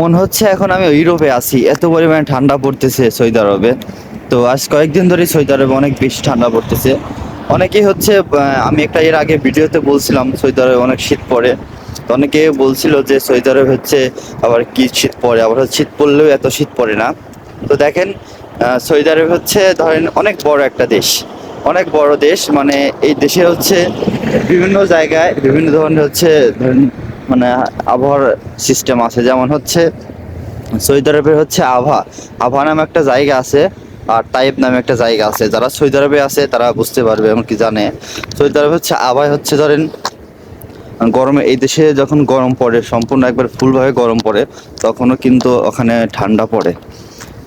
মনে হচ্ছে এখন আমি ইউরোপে আছি। এত পরিমাণে ঠান্ডা পড়তেছে সৌদি আরবে। তো আজ কয়েকদিন ধরে সৌদি আরবে অনেক বেশি ঠান্ডা পড়তেছে। অনেকেই হচ্ছে আমি একটা এর আগে ভিডিওতে বলছিলাম, সৌদি আরবে অনেক শীত পড়ে। তো অনেকে বলছিল যে সৌদি আরবে হচ্ছে আবার কি শীত পড়ে? আবার শীত পড়লেও এত শীত পড়ে না। তো দেখেন সৌদি আরব হচ্ছে ধরেন অনেক বড় একটা দেশ। অনেক বড় দেশ মানে এই দেশে হচ্ছে বিভিন্ন জায়গায় বিভিন্ন ধরনের হচ্ছে ধরেন মানে আবহাওয়ার সিস্টেম আছে। যেমন হচ্ছে সৌদি আরবের হচ্ছে আভা। আভা নামে একটা জায়গা আছে, আর তাইব নামে একটা জায়গা আছে। যারা সৌদি আরবে আছে, তারা বুঝতে পারবে, এমনকি জানে। সৌদি আরবে হচ্ছে আভায় হচ্ছে ধরেন, গরমে এই দেশে যখন গরম পড়ে, সম্পূর্ণ একবার ফুলভাবে গরম পড়ে, তখনও কিন্তু ওখানে ঠান্ডা পড়ে।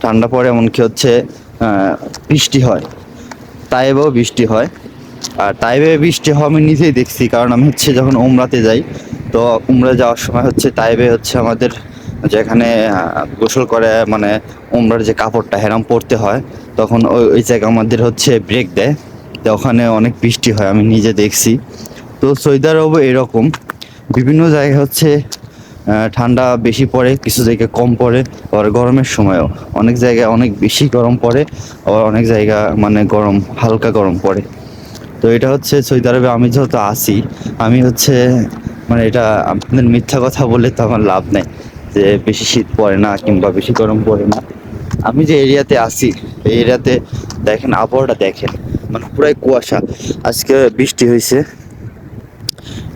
ঠান্ডা পড়ে এমনকি হচ্ছে বৃষ্টি হয়। তাইবেও বৃষ্টি হয়। আর তাইবে বৃষ্টি হওয়া আমি নিজেই দেখছি, কারণ আমি হচ্ছে যখন উমরাতে যাই, তো উমরা যাওয়ার সময় হচ্ছে তাইবে হচ্ছে আমাদের যেখানে গোসল করে মানে উমরার যে কাপড়টা হেরাম পরতে হয়, তখন ওই ওই জায়গা আমাদের হচ্ছে ব্রেক দেয়, তো ওখানে অনেক বৃষ্টি হয়, আমি নিজে দেখছি। তো সৌদি আরবও এরকম, বিভিন্ন জায়গায় হচ্ছে ঠান্ডা বেশি পড়ে, কিছু জায়গায় কম পড়ে, আবার গরমের সময়ও। অনেক জায়গায় অনেক বেশি গরম পড়ে, আবার অনেক জায়গা মানে গরম, হালকা গরম পড়ে। তো এটা হচ্ছে সৌদি আরবে আমি যেহেতু আসি, আমি হচ্ছে মানে এটা আপনাদের মিথ্যা কথা বলে তো আমার লাভ নেই, যে বেশি শীত পড়ে না কিংবা বেশি গরম পড়ে না। আমি যে এরিয়াতে আসি, এই এরিয়াতে দেখেন, আবহাওয়াটা দেখেন মানে পুরাই কুয়াশা। আজকে বৃষ্টি হয়েছে।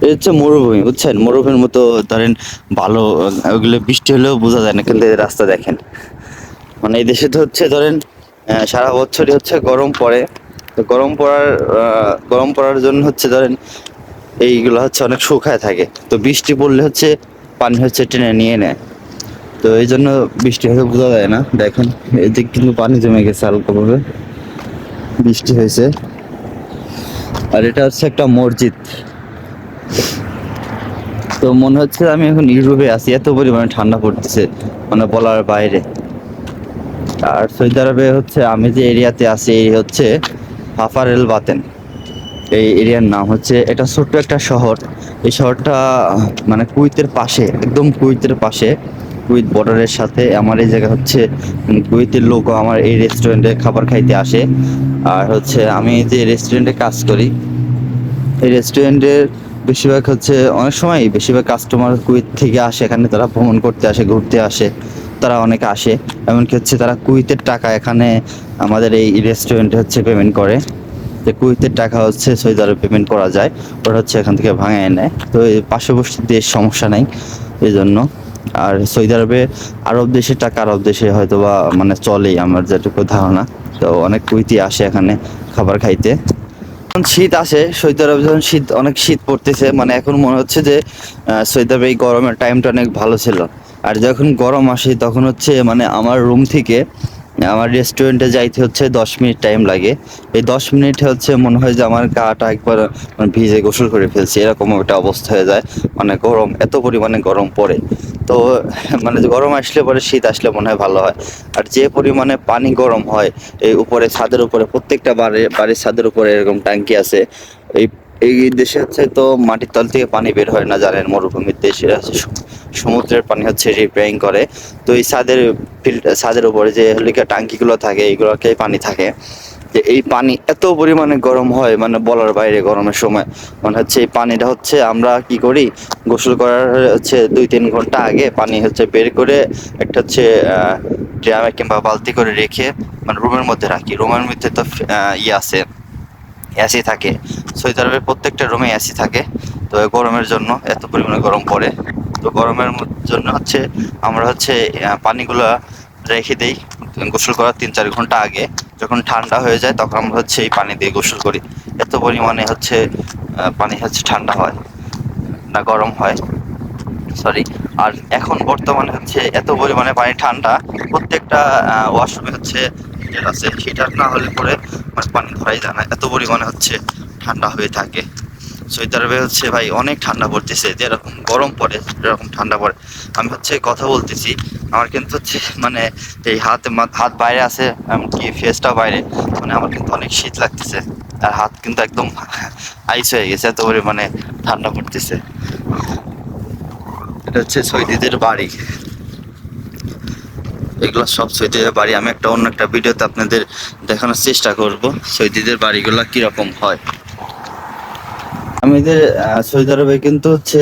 এটা হচ্ছে মরুভূমি, বুঝছেন? মরুভূমির মতো, ধরেন, ভালো, ওগুলো বৃষ্টি হলেও বোঝা যায় না, কিন্তু রাস্তা দেখেন। মানে এই দেশে তো হচ্ছে, ধরেন সারা বছরই হচ্ছে গরম পড়ে। তো গরম পড়ার গরম পড়ার জন্য হচ্ছে ধরেন এইগুলো হচ্ছে অনেক শুকায় থাকে। তো বৃষ্টি পড়লে হচ্ছে পানি হচ্ছে টেনে নিয়ে নেয়। তো এই জন্য বৃষ্টি হয়তো বোঝা যায় না। দেখেন, এদিক কিন্তু পানি জমে গেছে হালকাভাবে। বৃষ্টি হয়েছে। আর এটা হচ্ছে একটা মসজিদ। তো মনে হচ্ছে আমি এখন ইউরোপে আছি, এত পরিমাণে ঠান্ডা পড়তেছে মানে বলার বাইরে। আর সৌদি আরবে হচ্ছে, আমি যে এরিয়াতে আছি, এই হচ্ছে হাফার এল বাতেন। এই এরিয়ার নাম হচ্ছে এটা ছোট্ট একটা শহর। এই শহরটা মানে কুইতের পাশে একদম কুইতের পাশে কুইত বর্ডারের সাথে আমার এই জায়গা হচ্ছে উম, কুইতের লোক আমার এই রেস্টুরেন্টে খাবার খাইতে আসে। আর হচ্ছে আমি যে রেস্টুরেন্টে কাজ করি এই রেস্টুরেন্টের বেশিরভাগ হচ্ছে অনেক সময় বেশিরভাগ কাস্টমার কুইত থেকে আসে এখানে তারা ভ্রমণ করতে আসে ঘুরতে আসে। তারা অনেক আসে, এমনকি হচ্ছে তারা কুইতের টাকা এখানে আমাদের এই রেস্টুরেন্টে হচ্ছে পেমেন্ট করে। যে কুইতের টাকা হচ্ছে সৌদি আরবে পেমেন্ট করা যায়, ওরা হচ্ছে এখান থেকে ভাঙায় নেয়। তো এই পার্শ্ববর্তী দেশ সমস্যা নাই এই জন্য আর সৌদি আরবে, আরব দেশের টাকা আরব দেশে হয়তো বা মানে চলেই, আমার যেটুকু ধারণা। তো অনেক কুইতি আসে এখানে খাবার খাইতে। যখন শীত আসে, সৌদি আরবে যখন শীত, অনেক শীত পড়তেছে মানে এখন মনে হচ্ছে যে সৌদি আরবে এই গরমের টাইমটা অনেক ভালো ছিল। আর যখন গরম আসে, তখন হচ্ছে মানে আমার রুম থেকে আমার রেস্টুরেন্টে যাইতে হচ্ছে দশ মিনিট টাইম লাগে। এই দশ মিনিট হচ্ছে মনে হয় যে আমার গাটা একবার মানে ভিজে গোসল করে ফেলছি। এরকম একটা অবস্থা হয়ে যায়। মানে গরম, এত পরিমাণে গরম পড়ে। তো মানে গরম আসলে পরে শীত আসলে মনে হয় ভালো হয়। আর যে পরিমাণে পানি গরম হয়, এই উপরে ছাদের উপরে, প্রত্যেকটা বাড়ি, বাড়ির ছাদের উপরে এরকম ট্যাঙ্কি আছে। এই এই দেশে হচ্ছে তো মাটির তল থেকে পানি বের হয় না জানেন মরুভূমির দেশ সমুদ্রের পানি হচ্ছে রিপেয়ারিং করে। তো এই ছাদের ফিল্ড ছাদের উপরে যে হলিকা টাঙ্কিগুলো থাকে এইগুলোকে পানি থাকে। যে এই পানি এত পরিমাণে গরম হয় মানে বলার বাইরে গরমের সময়। মানে হচ্ছে এই পানিটা হচ্ছে আমরা কি করি? গোসল করার হচ্ছে দুই তিন ঘণ্টা আগে পানি হচ্ছে বের করে একটা হচ্ছে ড্রামে কিংবা বালতি করে রেখে মানে রুমের মধ্যে রাখি। রুমের মধ্যে তো ইয়ে আছে এসি থাকে। সৌদি আরবের প্রত্যেকটা রুমে এসি থাকে। তো গরমের জন্য এত পরিমাণে গরম পড়ে। তো গরমের জন্য হচ্ছে আমরা হচ্ছে পানিগুলো রেখে দেই, গোসল করার তিন চার ঘণ্টা আগে। যখন ঠান্ডা হয়ে যায় তখন আমরা হচ্ছে এই পানি দিয়ে গোসল করি। এত পরিমাণে হচ্ছে পানি হচ্ছে ঠান্ডা হয় না গরম হয়। সরি আর এখন বর্তমানে হচ্ছে এত পরিমাণে পানি ঠান্ডা, প্রত্যেকটা ওয়াশরুমে হচ্ছে হিটার আছে। হিটার না হলে পরে মানে পানি ধরাই যায় না। এত পরিমাণে হচ্ছে ঠান্ডা হয়ে থাকে। সৌদি হচ্ছে ভাই, অনেক ঠান্ডা পড়তেছে, যেরকম গরম পড়ে যেরকম ঠান্ডা পড়ে। আমি হচ্ছে কথা বলতেছি, আমার কিন্তু হচ্ছে মানে এই হাত হাত বাইরে আছে, এমনকি ফেসটাও বাইরে মানে আমার কিন্তু অনেক শীত লাগতেছে। আর হাত কিন্তু একদম আইস হয়ে গেছে, এত পরিমাণে ঠান্ডা পড়তেছে। এটা হচ্ছে সৈদিদের বাড়ি। এগুলো সব সৌদিদের বাড়ি। আমি একটা অন্য একটা ভিডিওতে আপনাদের দেখানোর চেষ্টা করব সৌদিদের বাড়িগুলো কীরকম হয়। আমাদের সৌদি আরবে কিন্তু হচ্ছে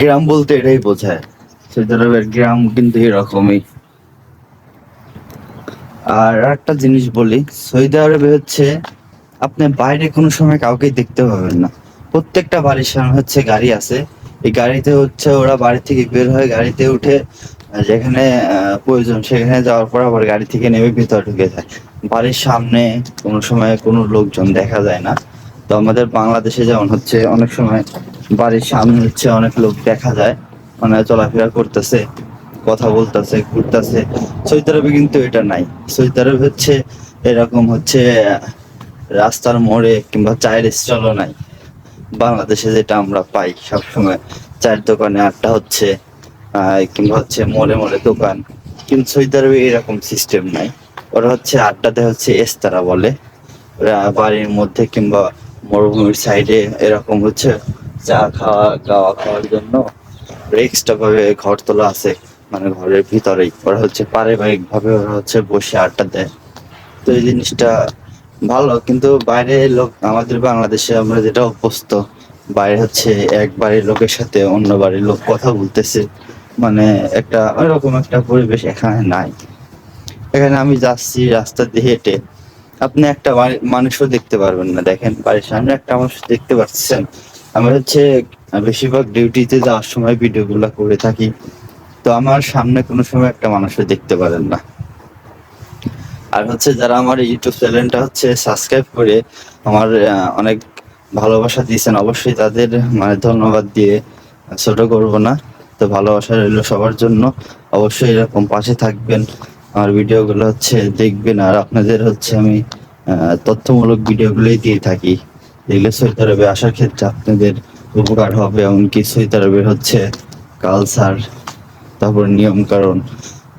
গ্রাম বলতে এটাই বোঝায়। সৌদি আরবের গ্রাম কিন্তু এরকমই। আর একটা জিনিস বলি সৌদি আরবে হচ্ছে আপনি বাইরে কোনো সময় কাউকে দেখতে পাবেন না। প্রত্যেকটা বাড়ির সামনে হচ্ছে গাড়ি আছে। এই গাড়িতে হচ্ছে ওরা বাড়ি থেকে বের হয়ে গাড়িতে উঠে যেখানে প্রয়োজন সেখানে যাওয়ার পর আবার গাড়ি থেকে নেমে ভিতরে ঢুকে যায়। বাড়ির সামনে কোনো সময় কোনো লোকজন দেখা যায় না। তো আমাদের বাংলাদেশে যেমন হচ্ছে অনেক সময় বাড়ির সামনে হচ্ছে অনেক লোক দেখা যায় মানে চলাফেরা করতেছে, কথা বলতেছে, ঘুরতেছে। সৌদি আরবে কিন্তু এটা নাই। সৌদি আরবে হচ্ছে এরকম হচ্ছে, রাস্তার মোড়ে কিংবা চায়ের স্টলও নাই। বাংলাদেশে যেটা আমরা পাই সবসময়, চায়ের দোকানে আড্ডা হচ্ছে কিংবা হচ্ছে মোড়ে মোড়ে দোকান। কিন্তু সৌদি আরবে এরকম সিস্টেম নাই। ওরা হচ্ছে আড্ডাতে হচ্ছে এস্তারা বলে বাড়ির মধ্যে কিংবা মরুভূমির সাইডে এরকম হচ্ছে চা খাওয়া, গাওয়া খাওয়ার জন্য এক্সট্রা ভাবে ঘর তোলা আছে। মানে ঘরের ভিতরেই। ওরা হচ্ছে পারিবারিক ভাবে ওরা হচ্ছে বসে আড্ডা দেয়। তো এই জিনিসটা ভালো। কিন্তু বাইরে লোক, আমাদের বাংলাদেশে আমরা যেটা অভ্যস্ত, বাইরে হচ্ছে এক বাড়ির লোকের সাথে অন্য বাড়ির লোক কথা বলতেছে। মানে একটা ওইরকম একটা পরিবেশ এখানে নাই। এখানে আমি যাচ্ছি রাস্তা দিয়ে হেঁটে। আপনি একটা মানুষও দেখতে পারবেন না। দেখেন, বাড়ির সামনে একটা মানুষ দেখতে পাচ্ছেন। আমি হচ্ছে বেশিরভাগ ডিউটিতে যাওয়ার সময় ভিডিওগুলো করে থাকি। তো আমার সামনে কোনো সময় একটা মানুষও দেখতে পারেন না। আর হচ্ছে যারা আমার ইউটিউব চ্যানেলটা হচ্ছে সাবস্ক্রাইব করে আমার অনেক ভালোবাসা দিয়েছেন, অবশ্যই তাদের মানে ধন্যবাদ দিয়ে ছোট করব না। তো ভালোবাসা রইল সবার জন্য। অবশ্যই এরকম পাশে থাকবেন। আমার ভিডিওগুলো হচ্ছে দেখবেন, আর আপনাদের হচ্ছে আমি তথ্যমূলক ভিডিওগুলোই দিয়ে থাকি। এগুলো সৌদি আরবে আসার ক্ষেত্রে আপনাদের উপকার হবে, এমনকি সৌদি আরবের হচ্ছে কালচার তারপর নিয়ম কারণ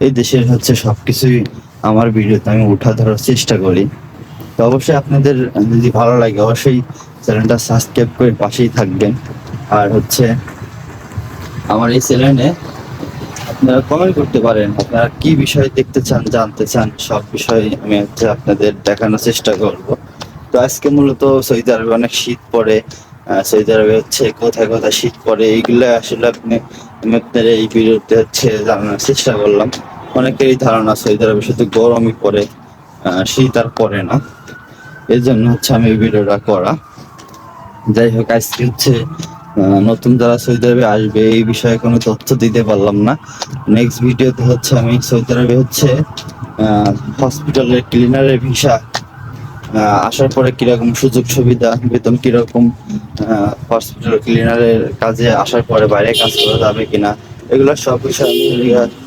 এই দেশের হচ্ছে সব কিছুই আমার ভিডিওতে আমি উঠা ধরার চেষ্টা করি। তো অবশ্যই আপনাদের যদি ভালো লাগে, অবশ্যই চ্যানেলটা সাবস্ক্রাইব করে পাশেই থাকবেন। আর হচ্ছে আমার এই চ্যানেলে আপনারা কমেন্ট করতে পারেন। আপনারা কি বিষয় দেখতে চান, জানতে চান, সব বিষয়ে আমি হচ্ছে আপনাদের দেখানোর চেষ্টা করব। তো আজকে মূলত সৌদি আরবে অনেক শীত পড়ে। সৌদি আরবে হচ্ছে কোথায় কোথায় শীত পড়ে, এইগুলো আসলে আপনি, আমি আপনার এই ভিডিওতে হচ্ছে জানানোর চেষ্টা করলাম। অনেকেরই ধারণা সৌদি আরবে শুধু গরমই পড়ে শীত আর পড়ে না। এই জন্য হচ্ছে আমি ভিডিওটা করা। যাই হোক, আজকে হচ্ছে নতুন যারা সৌদি আরবে আসবে, এই বিষয়ে কোনো তথ্য দিতে পারলাম না। নেক্সট ভিডিওতে হচ্ছে আমি সৌদি আরবে হচ্ছে হসপিটালের ক্লিনারের ভিসা আসার পরে কীরকম সুযোগ সুবিধা, বেতন কীরকম হসপিটাল ক্লিনারের কাজে আসার পরে বাইরে কাজ করা যাবে কিনা, এগুলো সব বিষয়ে আমি